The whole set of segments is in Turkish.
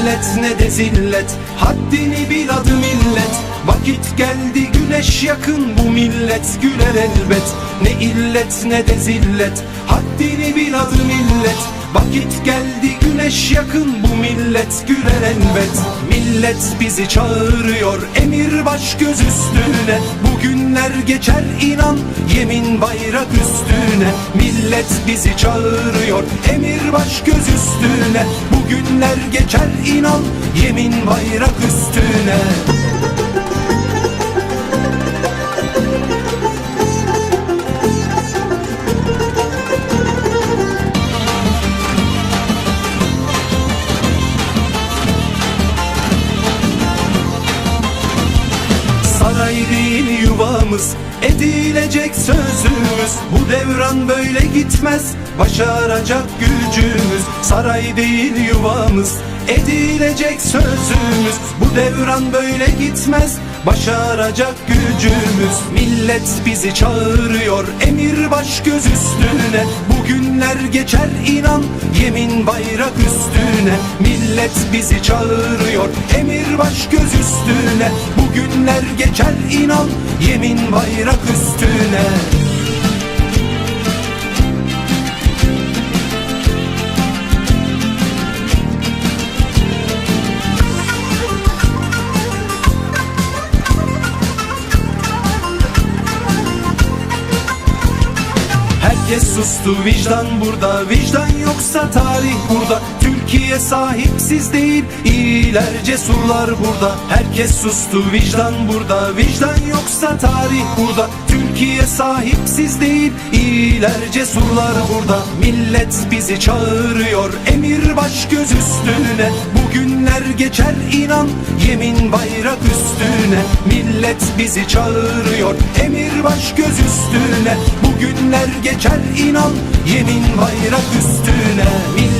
millet ne de zillet. Haddini bil adı millet. Vakit geldi güneş yakın bu millet. Güler elbet Ne illet ne de zillet. Haddini bil adı millet. Vakit geldi güneş yakın bu millet güler elbet. Millet bizi çağırıyor emir baş göz üstüne. Bugünler geçer inan yemin bayrak üstüne. Millet bizi çağırıyor emir baş göz üstüne. Bugünler geçer inan yemin bayrak üstüne Değil yuvamız Edilecek sözümüz. Bu devran böyle gitmez Başaracak gücümüz Saray değil yuvamız Edilecek sözümüz. Bu devran böyle gitmez Başaracak gücümüz. Millet bizi çağırıyor Emir baş göz üstüne. Bugünler geçer inan Yemin bayrak üstüne. Millet bizi çağırıyor Emir baş göz üstüne. Bugünler geçer inan Yemin bayrak üstüne sustu. Vicdan burada Vicdan yoksa tarih burada Türkiye sahipsiz değil. İyiler cesurlar burada. Herkes sustu. Vicdan burada. Vicdan yoksa tarih burada. Türkiye sahipsiz değil. İyiler cesurlar burada. Millet bizi çağırıyor. Emir baş göz üstüne. Bugünler geçer inan. Yemin bayrak üstüne. Millet bizi çağırıyor. Emir baş göz üstüne. Bugünler geçer inan. Yemin bayrak üstüne. Millet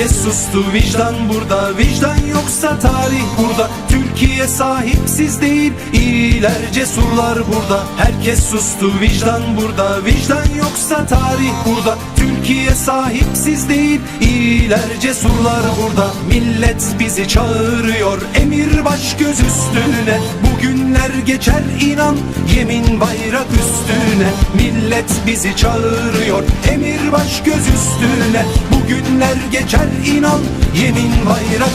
Herkes sustu vicdan burada Vicdan yoksa tarih burada. Türkiye sahipsiz değil İyiler cesurlar burada. Herkes sustu vicdan burada. Vicdan yoksa tarih burada. Türkiye sahipsiz değil İyiler cesurlar burada. Millet bizi çağırıyor Emir baş göz üstüne. Bugünler geçer inan Yemin bayrak üstüne. Millet bizi çağırıyor Emir baş göz üstüne. Bugünler geçer inan Yemin bayrak